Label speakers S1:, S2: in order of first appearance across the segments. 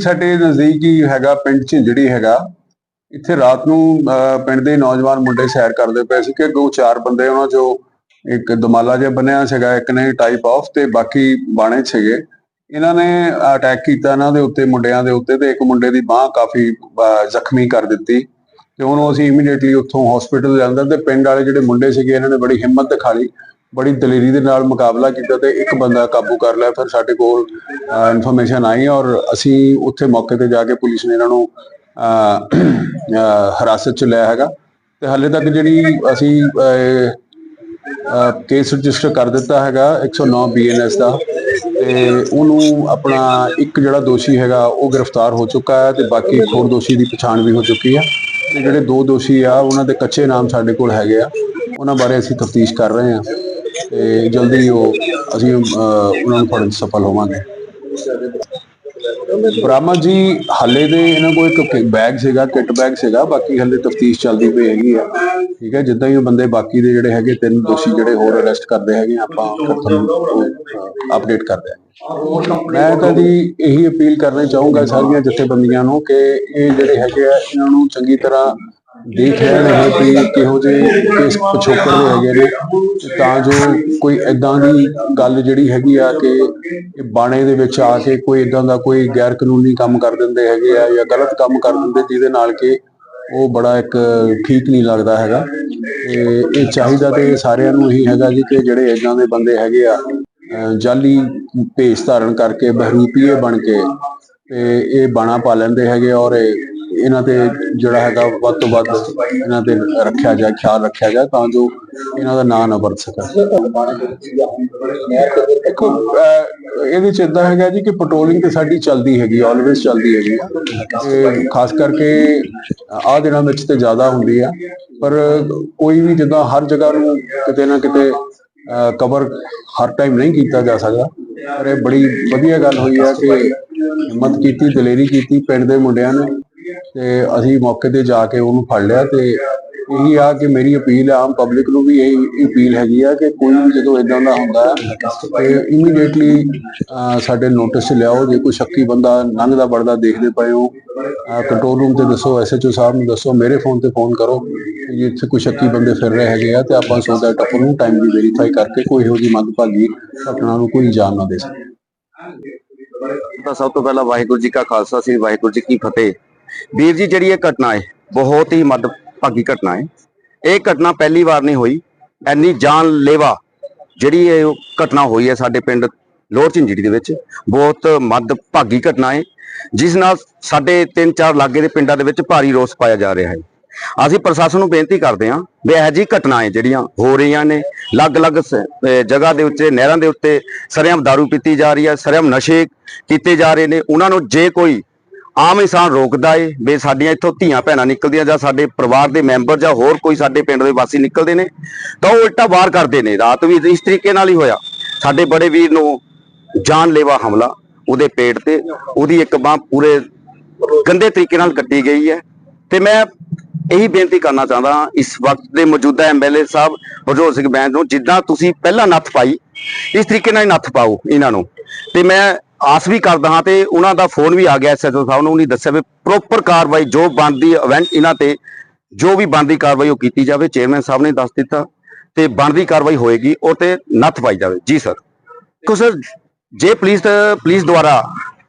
S1: ਸਾਡੇ ਨਜ਼ਦੀਕ ਹੀ ਹੈਗਾ ਪਿੰਡ ਝਿੰਜੜੀ ਹੈਗਾ। ਇੱਥੇ ਰਾਤ ਨੂੰ ਪਿੰਡ ਦੇ ਨੌਜਵਾਨ ਮੁੰਡੇ ਸੈਰ ਕਰਦੇ ਪਏ ਸੀ ਕਿ ਦੋ ਚਾਰ ਬੰਦੇ ਉਹਨਾਂ ਚੋਂ ਇੱਕ ਦਮਾਲਾ ਜਿਹਾ ਬੰਨਿਆ ਸੀਗਾ ਇੱਕ ਨੇ ਟਾਈਪ ਆਫ ਤੇ ਬਾਕੀ ਬਾਣੇ ਸੀਗੇ। ਇਹਨਾਂ ਨੇ ਅਟੈਕ ਕੀਤਾ ਇਹਨਾਂ ਦੇ ਉੱਤੇ ਮੁੰਡਿਆਂ ਦੇ ਉੱਤੇ ਤੇ ਇੱਕ ਮੁੰਡੇ ਦੀ ਬਾਹ ਕਾਫੀ ਅਹ, ਜ਼ਖਮੀ ਕਰ ਦਿੱਤੀ। ਤੇ ਉਹਨੂੰ ਅਸੀਂ ਇਮੀਡੀਏਟਲੀ ਉੱਥੋਂ ਹਸਪੀਟਲ ਲਿਆਂਦਾ ਤੇ ਪਿੰਡ ਵਾਲੇ ਜਿਹੜੇ ਮੁੰਡੇ ਸੀਗੇ ਇਹਨਾਂ ਨੇ ਬੜੀ ਹਿੰਮਤ ਦਿਖਾ ਲਈ। ਬੜੀ ਦਲੇਰੀ ਦੇ ਨਾਲ ਮੁਕਾਬਲਾ ਕੀਤਾ ਤੇ ਇੱਕ ਬੰਦਾ ਕਾਬੂ ਕਰ ਲਿਆ। ਫਿਰ ਸਾਡੇ ਕੋਲ ਇਨਫੋਰਮੇਸ਼ਨ ਆਈ ਔਰ ਅਸੀਂ ਉੱਥੇ ਮੌਕੇ ਤੇ ਜਾ ਕੇ ਪੁਲਿਸ ਨੇ ਇਹਨਾਂ ਨੂੰ ਅਹ, ਹਿਰਾਸਤ ਚ ਲਿਆ ਹੈਗਾ। ਤੇ ਹਾਲੇ ਤੱਕ ਜਿਹੜੀ ਅਸੀਂ ਕੇਸ ਰਜਿਸਟਰ ਕਰ ਦਿੱਤਾ ਹੈਗਾ 109 ਬੀਐਨਐਸ ਦਾ ਤੇ ਉਹਨੂੰ ਆਪਣਾ ਇੱਕ ਜਿਹੜਾ ਦੋਸ਼ੀ ਹੈਗਾ ਉਹ ਗ੍ਰਿਫਤਾਰ ਹੋ ਚੁੱਕਾ ਹੈ ਤੇ ਬਾਕੀ ਹੋਰ ਦੋਸ਼ੀ ਦੀ ਪਛਾਣ ਵੀ ਹੋ ਚੁੱਕੀ ਹੈ। ਤੇ ਜਿਹੜੇ ਦੋ ਦੋਸ਼ੀ ਆ ਉਹਨਾਂ ਦੇ ਕੱਚੇ ਨਾਮ ਸਾਡੇ ਕੋਲ ਹੈਗੇ ਆ। ਉਹਨਾਂ ਬਾਰੇ ਅਸੀਂ ਤਫਤੀਸ਼ ਕਰ ਰਹੇ ਹਾਂ। ਤੇ ਜਲਦੀ ਉਹ ਅਸੀਂ ਉਹਨਾਂ ਨੂੰ ਫੜਨ ਸਫਲ ਹੋਵਾਂਗੇ। ਬਰਾਮਦ ਜੀ, ਹੱਲੇ ਦੇ ਇਹਨਾਂ ਕੋਲ ਇੱਕ ਬੈਗ ਸੀਗਾ, ਕਿੱਟ ਬੈਗ ਸੀਗਾ, ਬਾਕੀ ਹੱਲੇ ਤਫਤੀਸ਼ ਚੱਲਦੀ ਪਈ ਹੈਗੀ ਆ। ਠੀਕ ਹੈ, ਜਿੱਦਾਂ ਹੀ ਉਹ ਬੰਦੇ ਬਾਕੀ ਦੇ ਜਿਹੜੇ ਹੈਗੇ, ਤਿੰਨ ਦੋਸ਼ੀ ਜਿਹੜੇ ਹੋਰ ਅਰੈਸਟ ਕਰਦੇ ਹੈਗੇ, ਆਪਾਂ ਤੁਹਾਨੂੰ ਅਪਡੇਟ ਕਰਦੇ ਹਾਂ ਮੈਂ ਤਾਂ ਜੀ ਇਹੀ ਅਪੀਲ ਕਰਨਾ ਚਾਹੂੰਗਾ ਸਾਰੀਆਂ ਜਥੇਬੰਦੀਆਂ ਨੂੰ ਕਿ ਇਹ ਜਿਹੜੇ ਹੈਗੇ ਆ, ਇਹਨਾਂ ਨੂੰ ਚੰਗੀ ਤਰ੍ਹਾਂ ਦੇਖ ਰਹੇ ਇਹ ਵੀ ਕਿਹੋ ਜਿਹੇ ਕਿਸ ਪਿਛੋਕੜ ਹੈਗੇ ਨੇ। ਤਾਂ ਜੋ ਕੋਈ ਐਦਾਂ ਦੀ ਗੱਲ ਜਿਹੜੀ ਹੈਗੀ ਆ ਕਿ ਬਾਣੇ ਦੇ ਵਿੱਚ ਆ ਕੇ ਕੋਈ ਇਦਾਂ ਦਾ ਕੋਈ ਗੈਰ ਕਾਨੂੰਨੀ ਕੰਮ ਕਰ ਦਿੰਦੇ ਹੈਗੇ ਆ ਜਾਂ ਗਲਤ ਕੰਮ ਕਰ ਦਿੰਦੇ, ਜਿਹਦੇ ਨਾਲ ਕਿ ਉਹ ਬੜਾ ਇੱਕ ਠੀਕ ਨਹੀਂ ਲੱਗਦਾ ਹੈਗਾ। ਤੇ ਇਹ ਚਾਹੀਦਾ ਤੇ ਸਾਰਿਆਂ ਨੂੰ ਇਹੀ ਹੈਗਾ ਜੀ ਕਿ ਜਿਹੜੇ ਇਦਾਂ ਦੇ ਬੰਦੇ ਹੈਗੇ ਆ ਜਾਲੀ ਭੇਸ ਧਾਰਨ ਕਰਕੇ, ਬਹਿਰੂਪੀਏ ਬਣ ਕੇ ਤੇ ਇਹ ਬਾਣਾ ਪਾ ਲੈਂਦੇ ਹੈਗੇ ਔਰ ਇਹਨਾਂ ਤੇ ਜਿਹੜਾ ਹੈਗਾ ਵੱਧ ਤੋਂ ਵੱਧ ਇਹਨਾਂ ਤੇ ਰੱਖਿਆ ਜਾਏ, ਖਿਆਲ ਰੱਖਿਆ ਜਾਏ ਤਾਂ ਜੋ ਇਹਨਾਂ ਦਾ ਨਾਂ ਨਾ ਵਰਤ ਸਕੇ ਦੇਖੋ ਇਹਦੇ ਚ ਇਦਾਂ ਹੈਗਾ ਜੀ ਕਿ ਪੈਟਰੋਲਿੰਗ ਤੇ ਸਾਡੀ ਚੱਲਦੀ ਹੈਗੀ ਆਲਵੇਸ ਚੱਲਦੀ ਹੈਗੀ ਆ। ਤੇ ਖਾਸ ਕਰਕੇ ਆਹ ਦਿਨਾਂ ਵਿੱਚ ਤੇ ਜ਼ਿਆਦਾ ਹੁੰਦੀ ਆ। ਪਰ ਕੋਈ ਵੀ ਜਿੱਦਾਂ ਹਰ ਜਗ੍ਹਾ ਨੂੰ ਕਿਤੇ ਨਾ ਕਿਤੇ ਕਵਰ ਹਰ ਟਾਈਮ ਨਹੀਂ ਕੀਤਾ ਜਾ ਸਕਦਾ। ਪਰ ਇਹ ਬੜੀ ਵਧੀਆ ਗੱਲ ਹੋਈ ਹੈ ਕਿ ਹਿੰਮਤ ਕੀਤੀ, ਦਲੇਰੀ ਕੀਤੀ ਪਿੰਡ ਦੇ ਮੁੰਡਿਆਂ ਨੇ। ਤੇ ਅਸੀਂ ਮੌਕੇ ਤੇ ਜਾ ਕੇ ਉਹਨੂੰ ਫੜ ਲਿਆ ਤੇ ਇਹੀ ਆ ਕਿ ਮੇਰੀ ਅਪੀਲ ਆ, ਆਮ ਪਬਲਿਕ ਨੂੰ ਵੀ ਇਹ ਅਪੀਲ ਹੈਗੀ ਆ ਕਿ ਕੋਈ ਵੀ ਜਦੋਂ ਇਦਾਂ ਦਾ ਹੁੰਦਾ ਹੈ ਤੇ ਇਮੀਡੀਏਟਲੀ ਸਾਡੇ ਨੋਟਿਸ ਲਿਆਓ, ਜੇ ਕੋਈ ਸ਼ੱਕੀ ਬੰਦਾ ਲੰਘਦਾ ਵੜਦਾ ਦੇਖਦੇ ਪਏ ਹੋ ਕੰਟਰੋਲ ਰੂਮ ਤੇ ਦੱਸੋ ਐਸਐਚਓ ਸਾਹਿਬ ਨੂੰ ਦੱਸੋ, ਮੇਰੇ ਫੋਨ ਤੇ ਫੋਨ ਕਰੋ ਜੇ ਇੱਥੇ ਕੋਈ ਸ਼ੱਕੀ ਬੰਦੇ ਫਿਰ ਰਹੇ ਹੈਗੇ ਆ ਤੇ ਆਪਾਂ ਸੋ ਦੈਟ ਆਪਾਂ ਨੂੰ ਟਾਈਮਲੀ ਵੈਰੀਫਾਈ ਕਰਕੇ ਕੋਈ ਇਹੋ ਜਿਹੀ ਮੰਦਭਾਗੀ ਘਟਨਾ ਨੂੰ ਕੋਈ ਜਾਨ ਨਾ ਦੇ ਸਕੇ।
S2: ਤਾਂ ਸਭ ਤੋਂ ਪਹਿਲਾਂ ਵਾਹਿਗੁਰੂ ਜੀ ਕਾ ਖਾਲਸਾ, ਸ੍ਰੀ ਵਾਹਿਗੁਰੂ ਜੀ ਕੀ ਫਤਿਹ। ਵੀਰ ਜੀ, ਜਿਹੜੀ ਇਹ ਘਟਨਾ ਹੈ, ਬਹੁਤ ਹੀ ਮਦਭਾਗੀ ਘਟਨਾ ਹੈ। ਇਹ ਘਟਨਾ ਪਹਿਲੀ ਵਾਰ ਨਹੀਂ ਹੋਈ। ਐਨੀ ਜਾਨਲੇਵਾ ਜਿਹੜੀ ਇਹ ਘਟਨਾ ਹੋਈ ਹੈ ਸਾਡੇ ਪਿੰਡ ਲੋਰ ਝਿੰਜੜੀ ਦੇ ਵਿੱਚ, ਬਹੁਤ ਮਦਭਾਗੀ ਘਟਨਾ ਹੈ, ਜਿਸ ਨਾਲ ਸਾਡੇ 3-4 ਲਾਗੇ ਦੇ ਪਿੰਡਾਂ ਦੇ ਵਿੱਚ ਭਾਰੀ ਰੋਸ ਪਾਇਆ ਜਾ ਰਿਹਾ ਹੈ। ਅਸੀਂ ਪ੍ਰਸ਼ਾਸਨ ਨੂੰ ਬੇਨਤੀ ਕਰਦੇ ਹਾਂ ਵੀ ਇਹ ਜੀ ਹੈ ਜਿਹੜੀਆਂ ਹੋ ਰਹੀਆਂ ਨੇ, ਅਲੱਗ-ਅਲੱਗ ਜਗ੍ਹਾ ਦੇ ਉੱਤੇ, ਨਹਿਰਾਂ ਦੇ ਉੱਤੇ, ਸਰਿਆਮ ਦਾਰੂ ਪੀਤੀ ਜਾ ਰਹੀ ਹੈ, ਸਰਿਆਮ ਨਸ਼ੇ ਕੀਤੇ ਜਾ ਰਹੇ ਨੇ, ਉਹਨਾਂ ਨੂੰ ਜੇ ਕੋਈ ਆਮ ਇਨਸਾਨ ਰੋਕਦਾ ਏ ਵੀ ਸਾਡੀਆਂ ਇੱਥੋਂ ਧੀਆਂ ਭੈਣਾਂ ਨਿਕਲਦੀਆਂ ਜਾਂ ਸਾਡੇ ਪਰਿਵਾਰ ਦੇ ਮੈਂਬਰ ਜਾਂ ਹੋਰ ਕੋਈ ਸਾਡੇ ਪਿੰਡ ਦੇ ਵਾਸੀ ਨਿਕਲਦੇ ਨੇ ਤਾਂ ਉਹ ਉਲਟਾ ਵਾਰ ਕਰਦੇ ਨੇ। ਰਾਤ ਵੀ ਇਸ ਤਰੀਕੇ ਨਾਲ ਹੀ ਹੋਇਆ। ਸਾਡੇ ਬੜੇ ਵੀਰ ਨੂੰ ਜਾਨਲੇਵਾ ਹਮਲਾ, ਉਹਦੇ ਪੇਟ ਤੇ, ਉਹਦੀ ਇੱਕ ਬਾਹ ਪੂਰੇ ਗੰਦੇ ਤਰੀਕੇ ਨਾਲ ਕੱਟੀ ਗਈ ਹੈ। ਤੇ ਮੈਂ ਇਹੀ ਬੇਨਤੀ ਕਰਨਾ ਚਾਹੁੰਦਾ ਇਸ ਵਕਤ ਦੇ ਮੌਜੂਦਾ ਐਮਐਲਏ ਸਾਹਿਬ, ਹਰਜੋਤ ਸਿੰਘ ਬੈਂਸ ਨੂੰ, ਜਿੱਦਾਂ ਤੁਸੀਂ ਪਹਿਲਾਂ ਨੱਥ ਪਾਈ, ਇਸ ਤਰੀਕੇ ਨਾਲ ਹੀ ਨੱਥ ਪਾਓ ਇਹਨਾਂ ਨੂੰ। ਤੇ ਮੈਂ ਆਸ ਵੀ ਕਰਦਾ ਹਾਂ ਤੇ ਉਹਨਾਂ ਦਾ ਫੋਨ ਵੀ ਆ ਗਿਆ ਐਸਐਚਓ ਸਾਹਿਬ ਨੂੰ, ਉਹਨੇ ਦੱਸਿਆ ਵੀ ਪ੍ਰੋਪਰ ਕਾਰਵਾਈ, ਜੋ ਬਣਦੀ ਇਵੈਂਟ ਇਹਨਾਂ ਤੇ, ਜੋ ਵੀ ਬਣਦੀ ਕਾਰਵਾਈ ਉਹ ਕੀਤੀ ਜਾਵੇ ਚੇਅਰਮੈਨ ਸਾਹਿਬ ਨੇ ਦੱਸ ਦਿੱਤਾ ਤੇ ਬਣਦੀ ਕਾਰਵਾਈ ਹੋਏਗੀ, ਉਹ ਤੇ ਨੱਥ ਪਾਈ ਜਾਵੇ। ਜੀ ਸਰ ਕੋ ਸਰ ਜੇ ਪੁਲਿਸ ਪੁਲਿਸ ਦੁਆਰਾ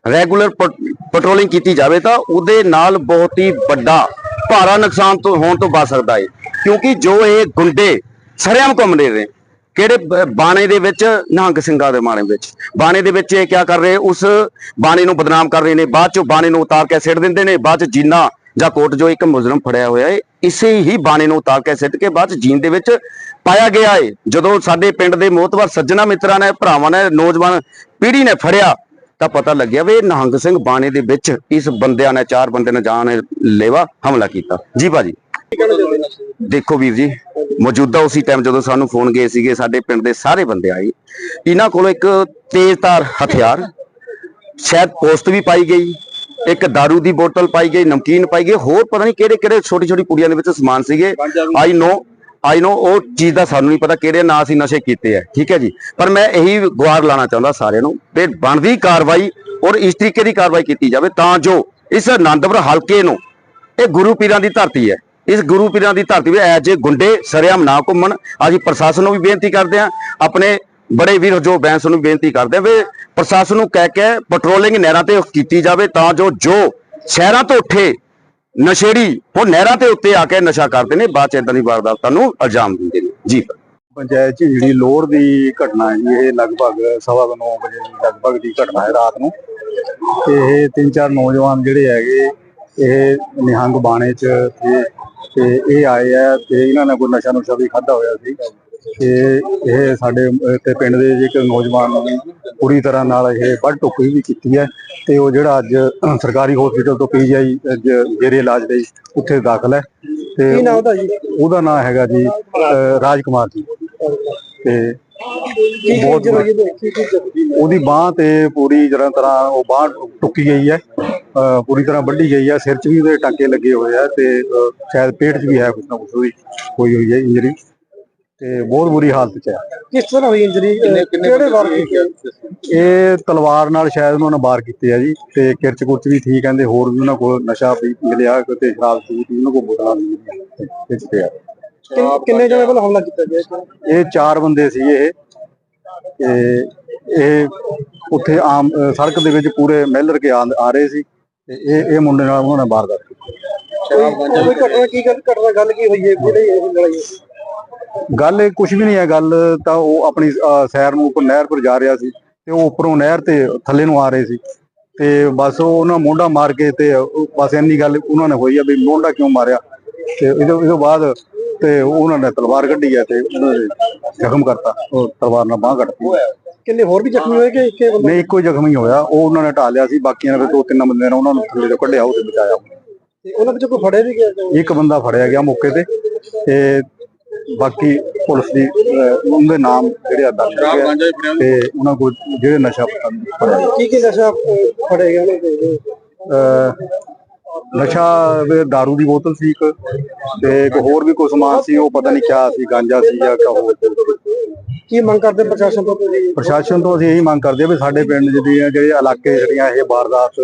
S2: ਰੈਗੂਲਰ ਪੈਟਰੋਲਿੰਗ ਕੀਤੀ ਜਾਵੇ ਤਾਂ ਉਹਦੇ ਨਾਲ ਬਹੁਤ ਹੀ ਵੱਡਾ ਭਾਰਾ ਨੁਕਸਾਨ ਤੋਂ, ਹੋਣ ਤੋਂ ਬਚ ਸਕਦਾ ਹੈ ਕਿਉਂਕਿ ਜੋ ਇਹ ਗੁੰਡੇ ਸਰੇਆਮ ਘੁੰਮਦੇ ਨੇ ਕਿਹੜੇ ਬਾਣੇ ਦੇ ਵਿੱਚ? ਨਿਹੰਗ ਸਿੰਘਾਂ ਦੇ ਬਾਣੇ ਵਿੱਚ। ਬਾਣੇ ਦੇ ਵਿੱਚ ਇਹ ਕੀ ਕਰ ਰਹੇ? ਉਸ ਬਾਣੇ ਨੂੰ ਬਦਨਾਮ ਕਰ ਰਹੇ ਨੇ। ਬਾਅਦ ਚੋਂ ਬਾਣੇ ਨੂੰ ਉਤਾਰ ਕੇ ਸਿੱਟ ਦਿੰਦੇ ਨੇ। ਬਾਅਦ ਚ ਜੀਨਾ ਜਾਂ ਕੋਟ ਜੋ ਇੱਕ ਮੁਜਰਮ ਫੜਿਆ ਹੋਇਆ ਹੈ ਇਸੇ ਹੀ ਬਾਣੇ ਨੂੰ ਉਤਾਰ ਕੇ ਸਿੱਟ ਕੇ ਬਾਅਦ ਚ ਜੀਨ ਦੇ ਵਿੱਚ ਪਾਇਆ ਗਿਆ ਹੈ ਜਦੋਂ ਸਾਡੇ ਪਿੰਡ ਦੇ ਮੋਤਬਰ ਸੱਜਣਾ ਮਿੱਤਰਾਂ ਨੇ, ਭਰਾਵਾਂ ਨੇ, ਨੌਜਵਾਨ ਪੀੜ੍ਹੀ ਨੇ ਫੜਿਆ, ਤਾਂ ਪਤਾ ਲੱਗਿਆ ਵੀ ਨਿਹੰਗ ਸਿੰਘ ਬਾਣੇ ਦੇ ਵਿੱਚ ਇਸ ਬੰਦਿਆਂ ਨੇ, ਚਾਰ ਬੰਦੇ ਨੇ ਜਾਨ ਲੈਵਾ ਹਮਲਾ ਕੀਤਾ। ਜੀ ਭਾਜੀ। ਦੇਖੋ ਵੀਰ ਜੀ ਮੌਜੂਦਾ ਉਸੇ ਟਾਈਮ ਜਦੋਂ ਸਾਨੂੰ ਫੋਨ ਗਏ ਸੀਗੇ ਸਾਡੇ ਪਿੰਡ ਦੇ ਸਾਰੇ ਬੰਦੇ ਆਏ। ਇਹਨਾਂ ਕੋਲ ਇੱਕ ਤੇਜ਼ਧਾਰ ਹਥਿਆਰ ਸ਼ਾਇਦ ਪੋਸਟ ਵੀ ਪਾਈ ਗਈ ਇੱਕ दारू ਦੀ ਬੋਤਲ ਪਾਈ ਗਈ ਨਮਕੀਨ ਪਾਈ ਗਈ ਹੋਰ ਪਤਾ ਨਹੀਂ ਕਿਹੜੇ ਕਿਹੜੇ ਛੋਟੀ ਛੋਟੀ ਕੁੜੀਆਂ ਦੇ ਵਿੱਚ ਸਮਾਨ ਸੀਗੇ। ਆਈ ਨੋ ਆਈ ਨੋ ਉਹ ਚੀਜ਼ ਦਾ ਸਾਨੂੰ ਨਹੀਂ ਪਤਾ ਕਿਹੜੇ ਨਾਂ ਸੀ ਨਸ਼ੇ ਕੀਤੇ ਆ ਠੀਕ ਹੈ ਜੀ? ਪਰ ਮੈਂ ਇਹੀ ਗੁਹਾਰ ਲਾਣਾ ਚਾਹੁੰਦਾ ਸਾਰਿਆਂ ਨੂੰ ਵੀ ਬਣਦੀ ਕਾਰਵਾਈ ਔਰ ਇਸ ਤਰੀਕੇ ਦੀ ਕਾਰਵਾਈ ਕੀਤੀ ਜਾਵੇ ਤਾਂ ਜੋ ਇਸ ਆਨੰਦਪੁਰ ਹਲਕੇ ਨੂੰ ਇਹ ਗੁਰੂ ਪੀਰਾਂ ਦੀ ਧਰਤੀ ਹੈ। ਇਸ ਗੁਰੂ ਪੀਰਾਂ ਦੀ ਧਰਤੀ ਵਿੱਚ ਐਜੇ ਗੁੰਡੇ ਸਰਿਆਮ ਨਾ ਘੁੰਮਣ। ਅਸੀਂ ਪ੍ਰਸ਼ਾਸਨ ਨੂੰ ਵੀ ਬੇਨਤੀ ਕਰਦੇ ਹਾਂ, ਆਪਣੇ ਬੜੇ ਵੀਰ ਜੋ ਬੈਂਸ ਨੂੰ ਬੇਨਤੀ ਕਰਦੇ ਹਾਂ ਵੀ ਪ੍ਰਸ਼ਾਸਨ ਨੂੰ ਕਹਿ ਕੇ ਪੈਟਰੋਲਿੰਗ ਨਹਿਰਾਂ ਤੇ ਕੀਤੀ ਜਾਵੇ ਤਾਂ ਜੋ ਜੋ ਸ਼ਹਿਰਾਂ ਤੋਂ ਉੱਠੇ ਨਸ਼ੇੜੀ, ਉਹ ਨਹਿਰਾਂ ਦੇ ਉੱਤੇ ਆ ਕੇ ਨਸ਼ਾ ਕਰਦੇ ਨੇ, ਬਾਅਦ ਚ ਇਦਾਂ ਦੀ ਵਾਰਦਾਤਾਂ ਨੂੰ ਅੰਜਾਮ ਦਿੰਦੇ ਨੇ। ਜੀ।
S3: ਪੰਚਾਇਤ ਚ ਜਿਹੜੀ ਲੋੜ ਦੀ ਘਟਨਾ ਹੈ ਜੀ, ਇਹ ਲਗਭਗ ਸਵਾ ਕੁ ਨੌ ਵਜੇ ਲਗਭਗ ਦੀ ਘਟਨਾ ਹੈ ਰਾਤ ਨੂੰ। ਤੇ ਇਹ ਤਿੰਨ ਚਾਰ ਨੌਜਵਾਨ ਜਿਹੜੇ ਹੈਗੇ, ਇਹ ਨਿਹੰਗ ਬਾਣੇ ਚ ਤੇ ਤੇ ਇਹ ਆਏ ਆ ਤੇ ਇਹਨਾਂ ਨੇ ਕੋਈ ਨਸ਼ਾ ਨੁਸ਼ਾ ਵੀ ਖਾਦਾ ਹੋਇਆ ਸੀ। ਤੇ ਇਹ ਸਾਡੇ ਤੇ ਪਿੰਡ ਦੇ ਇੱਕ ਨੌਜਵਾਨ ਨੂੰ ਪੂਰੀ ਤਰ੍ਹਾਂ ਨਾਲ ਇਹ ਵੱਢ ਟੁੱਕੀ ਵੀ ਕੀਤੀ ਹੈ ਤੇ ਉਹ ਜਿਹੜਾ ਅੱਜ ਸਰਕਾਰੀ ਹਸਪੀਟਲ ਤੋਂ ਪੀਜੀਆਈ ਜੇਰੇ ਇਲਾਜ ਲਈ ਉੱਥੇ ਦਾਖਲ ਹੈ। ਤੇ
S4: ਕੀ ਨਾਮ ਉਹਦਾ ਜੀ?
S3: ਉਹਦਾ ਨਾਮ ਹੈਗਾ ਜੀ ਰਾਜ ਕੁਮਾਰ ਜੀ। ਤੇ ਬਹੁਤ ਉਹਦੀ ਬਾਹ ਤੇ ਪੂਰੀ ਤਰ੍ਹਾਂ ਤਰ੍ਹਾਂ ਉਹ ਬਾਹ ਟੁੱਕੀ ਗਈ ਹੈ। ਪੂਰੀ ਤਰ੍ਹਾਂ ਵੱਢੀ ਗਈ ਹੈ ਸਿਰ 'ਚ ਵੀ ਉਹਦੇ ਟਾਂਕੇ ਲੱਗੇ ਹੋਏ ਆ ਤੇ ਸ਼ਾਇਦ ਪੇਟ 'ਚ ਵੀ ਹੈ ਕੁਛ ਨਾ ਕੁਛ ਉਹਦੀ ਹੋਈ ਹੋਈ ਹੈ ਇੰਜਰੀ ਤੇ ਬਹੁਤ ਬੁਰੀ ਹਾਲਤ 'ਚ ਹੈ
S4: ਕਿਸ ਤਰ੍ਹਾਂ ਹੋਈ ਇੰਜਰੀ ਕਿਹੜੇ ਵਾਰ ਕੀਤੀ ਹੈ?
S3: ਇਹ ਤਲਵਾਰ ਨਾਲ ਸ਼ਾਇਦ ਉਹਨਾਂ ਨੇ ਬਾਰ ਕੀਤੇ ਆ ਜੀ ਤੇ ਕਿਰਚ ਕੁਰਚ ਵੀ ਠੀਕ ਕਹਿੰਦੇ ਹੋਰ ਵੀ ਉਹਨਾਂ ਕੋਲ ਨਸ਼ਾ ਵੀ ਮਿਲਿਆ ਤੇ ਸ਼ਰਾਬ ਸੂਤ ਵੀ ਉਹਨਾਂ ਕੋਲ ਬੋਤਲਾਂ ਵੀ ਇਸ ਤੇ ਆ।
S4: ਕਿੰਨ- ਕਿੰਨੇ ਜਣੇ ਵੱਲ ਹਮਲਾ ਕੀਤਾ ਗਿਆ?
S3: ਇਹ ਚਾਰ ਬੰਦੇ ਸੀ ਇਹ। ਤੇ ਇਹ ਉੱਥੇ ਆਮ ਸੜਕ ਦੇ ਵਿੱਚ ਪੂਰੇ ਮਿਲਰ ਕੇ ਆ ਆ ਰਹੇ ਸੀ। ਤੇ ਇਹ ਇਹ ਮੁੰਡੇ ਨਾਲ ਉਹਨਾਂ ਨੇ ਵਾਰਦਾਤ ਕੀਤੀ
S4: ਕੋਈ ਕੋਈ ਘਟਨਾ ਕੀ ਗੱਲ ਘਟਨਾ ਗੱਲ ਕੀ ਹੋਈ ਹੈ? ਜਿਹੜੀ ਇਹ ਲੜਾਈ ਹੈ?
S3: ਗੱਲ ਇਹ ਕੁਝ ਵੀ ਨਹੀਂ ਹੈ। ਗੱਲ ਤਾਂ ਉਹ ਆਪਣੀ ਸੈਰ ਨੂੰ ਉੱਪਰ ਨਹਿਰ ਪਰ ਜਾ ਰਿਹਾ ਸੀ ਤੇ ਉਹ ਉੱਪਰੋਂ ਨਹਿਰ ਤੇ ਥੱਲੇ ਨੂੰ ਆ ਰਹੇ ਸੀ। ਤੇ ਬਸ ਉਹ ਉਹਨਾਂ ਮੋਢਾ ਮਾਰ ਕੇ ਤੇ ਉਹ ਬਸ ਇੰਨੀ ਗੱਲ ਉਹਨਾਂ ਨੇ ਹੋਈ ਆ ਵੀ ਮੋਢਾ ਕਿਉਂ ਮਾਰਿਆ? ਤੇ ਇਹਦੇ ਇਹਦੇ ਬਾਅਦ ਤੇ ਉਹਨਾਂ ਨੇ ਤਲਵਾਰ ਕੱਢੀ ਆ ਤੇ ਉਹਨਾਂ ਨੇ ਜ਼ਖਮ ਕਰਤਾ। ਉਹ ਤਲਵਾਰ ਨਾਲ ਬਾਹ ਕੱਟਤੀ।
S4: ਕਿੰਨੇ ਹੋਰ ਵੀ ਜ਼ਖਮੀ ਹੋਏ ਕਿ ਇੱਕੇ ਬੰਦਾ
S3: ਨਹੀਂ ਇੱਕੋ ਹੀ ਜ਼ਖਮੀ ਹੋਇਆ ਉਹ ਉਹਨਾਂ ਨੇ ਢਾਲਿਆ ਸੀ ਬਾਕੀਆਂ ਨੇ ਫਿਰ ਦੋ ਤਿੰਨ ਬੰਦਿਆਂ ਨੇ ਉਹਨਾਂ ਨੂੰ ਥੱਲੇ ਤੋਂ ਕੱਢਿਆ ਉਹ ਤੇ ਬਚਾਇਆ
S4: ਤੇ ਉਹਨਾਂ ਵਿੱਚੋਂ ਕੋਈ ਫੜੇ ਵੀ ਗਿਆ
S3: ਇੱਕ ਬੰਦਾ ਫੜਿਆ ਗਿਆ ਮੌਕੇ ਤੇ ਤੇ ਬਾਕੀ ਪੁਲਿਸ ਦੀ ਅਹ, ਉਹਦੇ ਨਾਮ ਜਿਹੜੇ ਆ ਦਰਜ ਆ ਤੇ ਉਹਨਾਂ ਕੋਲ ਜਿਹੜੇ ਨਸ਼ਾ ਫੜਿਆ ਗਿਆ।
S4: ਕੀ ਕੀ ਨਸ਼ਾ ਅਹ, ਫੜੇ ਗਏ ਉਹਨਾਂ ਦੇ
S3: ਅਹ, ਨਸ਼ਾ दारू ਦੀ ਬੋਤਲ ਸੀ ਇੱਕ ਤੇ ਇੱਕ ਹੋਰ ਵੀ ਕੋਈ ਸਮਾਨ ਸੀ ਉਹ ਪਤਾ ਨਹੀਂ ਕਿਆ ਸੀ ਗਾਂਜਾ ਸੀ ਜਾਂ ਕਿਆ ਹੋਰ।
S4: ਕੀ ਮੰਗ ਕਰਦੇ ਪ੍ਰਸ਼ਾਸਨ ਤੋਂ ਤੁਸੀਂ?
S3: ਪ੍ਰਸ਼ਾਸਨ ਤੋਂ ਅਸੀਂ ਇਹੀ ਮੰਗ ਕਰਦੇ ਹਾਂ ਵੀ ਸਾਡੇ ਪਿੰਡ ਜਿਹੜੀਆਂ ਜਿਹੜੇ ਇਲਾਕੇ ਜਿਹੜੀਆਂ ਇਹ ਵਾਰਦਾਤ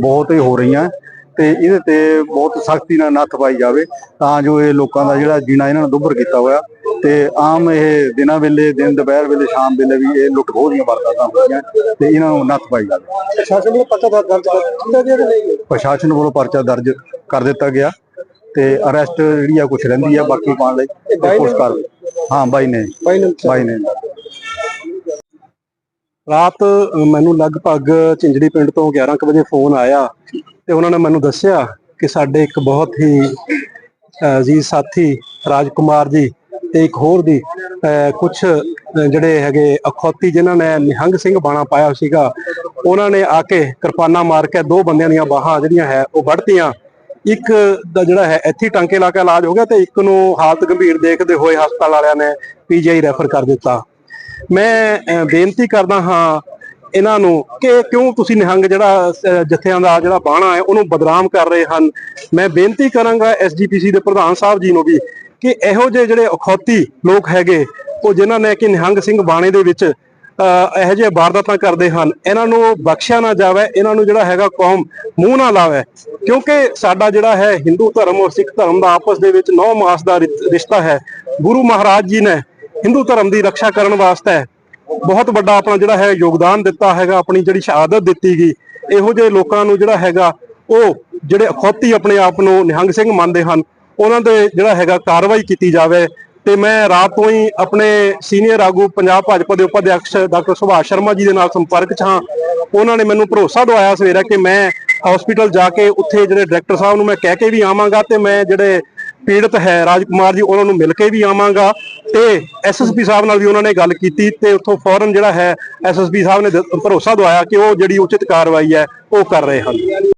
S3: ਬਹੁਤ ਹੀ ਹੋ ਰਹੀਆਂ। ਤੇ ਇਹਦੇ ਤੇ ਬਹੁਤ ਸਖਤੀ ਨਾਲ ਨੱਥ ਪਾਈ ਜਾਵੇ ਤਾਂ ਜੋ ਇਹ ਲੋਕਾਂ ਦਾ ਜਿਹੜਾ ਜੀਣਾ ਇਹਨਾਂ ਨੇ ਦੁੱਭਰ ਕੀਤਾ ਹੋਇਆ ਤੇ ਆਮ ਇਹ ਦਿਨਾਂ ਵੇਲੇ ਦਿਨ ਦੁਪਹਿਰ ਵੇਲੇ ਸ਼ਾਮ ਵੇਲੇ ਵੀ ਇਹ ਲੁੱਟ ਖੋਹ ਦੀਆਂ ਵਾਰਦਾਤਾਂ ਹੁੰਦੀਆਂ ਤੇ ਇਹਨਾਂ ਨੂੰ ਨੱਥ ਪਾਈ ਜਾਵੇ।
S4: ਪ੍ਰਸ਼ਾਸਨ ਨੂੰ ਪਤਾ ਦਰਜ ਕਰ ਕੀਤਾ ਗਿਆ ਕਿ ਨਹੀਂ?
S3: ਪ੍ਰਸ਼ਾਸਨ ਵੱਲੋਂ ਪਰਚਾ ਦਰਜ ਕਰ ਦਿੱਤਾ ਗਿਆ ਤੇ ਅਰੈਸਟ ਜਿਹੜੀ ਆ ਕੁਝ ਰਹਿੰਦੀ ਆ ਬਾਕੀ ਪਾਉਣ ਲਈ ਪੁਲਿਸ ਕਾਰਵਾਈ ਹਾਂ ਬਾਈ ਨੇ।
S4: ਬਾਈ ਨੇ ਰਾਤ ਮੈਨੂੰ ਲਗਭਗ ਝਿੰਜੜੀ ਪਿੰਡ ਤੋਂ 11 ਕੁ ਵਜੇ ਫੋਨ ਆਇਆ ਤੇ ਉਹਨਾਂ ਨੇ ਮੈਨੂੰ ਦੱਸਿਆ ਕਿ ਸਾਡੇ ਇੱਕ ਬਹੁਤ ਹੀ ਅ, ਅਜ਼ੀਜ਼ ਸਾਥੀ ਰਾਜਕੁਮਾਰ ਜੀ ਤੇ ਇੱਕ ਹੋਰ ਦੀ ਕੁਝ ਜਿਹੜੇ ਹੈਗੇ ਅਖੌਤੀ ਜਿਨ੍ਹਾਂ ਨੇ ਨਿਹੰਗ ਸਿੰਘ ਬਾਣਾ ਪਾਇਆ ਸੀਗਾ ਉਹਨਾਂ ਨੇ ਆ ਕੇ ਕਿਰਪਾਨਾ ਮਾਰ ਕੇ ਦੋ ਬੰਦਿਆਂ ਦੀਆਂ ਬਾਹਾਂ ਜਿਹੜੀਆਂ ਹੈ ਉਹ ਵੱਢਤੀਆਂ। ਇੱਕ ਦਾ ਜਿਹੜਾ ਹੈ ਇੱਥੇ ਹੀ ਟਾਂਕੇ ਲਾ ਕੇ ਇਲਾਜ ਹੋ ਗਿਆ ਤੇ ਇੱਕ ਨੂੰ ਹਾਲਤ ਗੰਭੀਰ ਦੇਖਦੇ ਹੋਏ ਹਸਪਤਾਲ ਵਾਲਿਆਂ ਨੇ ਪੀਜੀਆਈ ਰੈਫਰ ਕਰ ਦਿੱਤਾ। ਮੈਂ ਅਹ, ਬੇਨਤੀ ਕਰਦਾ ਹਾਂ ਇਹਨਾਂ ਨੂੰ ਕਿ ਕਿਉਂ ਤੁਸੀਂ ਨਿਹੰਗ ਜਿਹੜਾ ਜਥਿਆਂ ਦਾ ਜਿਹੜਾ ਬਾਣਾ ਹੈ ਉਹਨੂੰ ਬਦਨਾਮ ਕਰ ਰਹੇ ਹਨ? ਮੈਂ ਬੇਨਤੀ ਕਰਾਂਗਾ ਐਸਜੀਪੀਸੀ ਦੇ ਪ੍ਰਧਾਨ ਸਾਹਿਬ ਜੀ ਨੂੰ ਵੀ ਕਿ ਇਹੋ ਜਿਹੇ ਜਿਹੜੇ ਅਖੌਤੀ ਲੋਕ ਹੈਗੇ ਉਹ ਜਿਨ੍ਹਾਂ ਨੇ ਕਿ ਨਿਹੰਗ ਸਿੰਘ ਬਾਣੇ ਦੇ ਵਿੱਚ ਅਹ, ਇਹੋ ਜਿਹੇ ਵਾਰਦਾਤਾਂ ਕਰਦੇ ਹਨ ਇਹਨਾਂ ਨੂੰ ਬਖਸ਼ਿਆ ਨਾ ਜਾਵੇ ਇਹਨਾਂ ਨੂੰ ਜਿਹੜਾ ਹੈਗਾ ਕੌਮ ਮੂੰਹ ਨਾ ਲਾਵੇ। ਕਿਉਂਕਿ ਸਾਡਾ ਜਿਹੜਾ ਹੈ ਹਿੰਦੂ ਧਰਮ ਔਰ ਸਿੱਖ ਧਰਮ ਦਾ ਆਪਸ ਦੇ ਵਿੱਚ ਨੌ ਮਾਸ ਦਾ ਰਿਸ਼ਤਾ ਹੈ। ਗੁਰੂ ਮਹਾਰਾਜ ਜੀ ਨੇ ਹਿੰਦੂ ਧਰਮ ਦੀ ਰੱਖਿਆ ਕਰਨ ਵਾਸਤੇ ਬਹੁਤ ਵੱਡਾ ਆਪਣਾ ਜਿਹੜਾ ਹੈ ਯੋਗਦਾਨ ਦਿੱਤਾ ਹੈਗਾ, ਆਪਣੀ ਜਿਹੜੀ ਸ਼ਹਾਦਤ ਦਿੱਤੀ ਗਈ। ਇਹੋ ਜਿਹੇ ਲੋਕਾਂ ਨੂੰ ਜਿਹੜਾ ਹੈਗਾ, ਉਹ ਜਿਹੜੇ ਅਖੌਤੀ ਆਪਣੇ ਆਪ ਨੂੰ ਨਿਹੰਗ ਸਿੰਘ ਮੰਨਦੇ ਹਨ, ਉਹਨਾਂ ਦੇ ਜਿਹੜਾ ਹੈਗਾ ਕਾਰਵਾਈ ਕੀਤੀ ਜਾਵੇ। ਤੇ ਮੈਂ ਰਾਤ ਤੋਂ ਹੀ ਆਪਣੇ ਸੀਨੀਅਰ ਆਗੂ ਪੰਜਾਬ ਭਾਜਪਾ ਦੇ ਉਪਾਧਿਆਕਸ਼ ਡਾਕਟਰ ਸੁਭਾਸ਼ ਸ਼ਰਮਾ ਜੀ ਦੇ ਨਾਲ ਸੰਪਰਕ 'ਚ ਹਾਂ। ਉਹਨਾਂ ਨੇ ਮੈਨੂੰ ਭਰੋਸਾ ਦਵਾਇਆ ਸਵੇਰੇ ਕਿ ਮੈਂ ਹਸਪੀਟਲ ਜਾ ਕੇ ਉੱਥੇ ਜਿਹੜੇ ਡਾਇਰੈਕਟਰ ਸਾਹਿਬ ਨੂੰ ਮੈਂ ਕਹਿ ਕੇ ਵੀ ਆਵਾਂਗਾ ਤੇ ਮੈਂ ਜਿਹੜੇ ਪੀੜਤ ਹੈ। ਰਾਜਕੁਮਾਰ ਜੀ, ਉਹਨਾਂ ਨੂੰ ਮਿਲ ਕੇ ਵੀ ਆਵਾਂਗਾ ਤੇ ਐਸਐਸਪੀ ਸਾਹਿਬ ਨਾਲ ਵੀ ਉਹਨਾਂ ਨੇ ਗੱਲ ਕੀਤੀ ਤੇ ਉੱਥੋਂ ਫੌਰਨ ਜਿਹੜਾ ਹੈ ਐਸਐਸਪੀ ਸਾਹਿਬ ਨੇ ਭਰੋਸਾ ਦਵਾਇਆ ਕਿ ਉਹ ਜਿਹੜੀ ਉਚਿਤ ਕਾਰਵਾਈ ਹੈ, ਉਹ ਕਰ ਰਹੇ ਹਨ।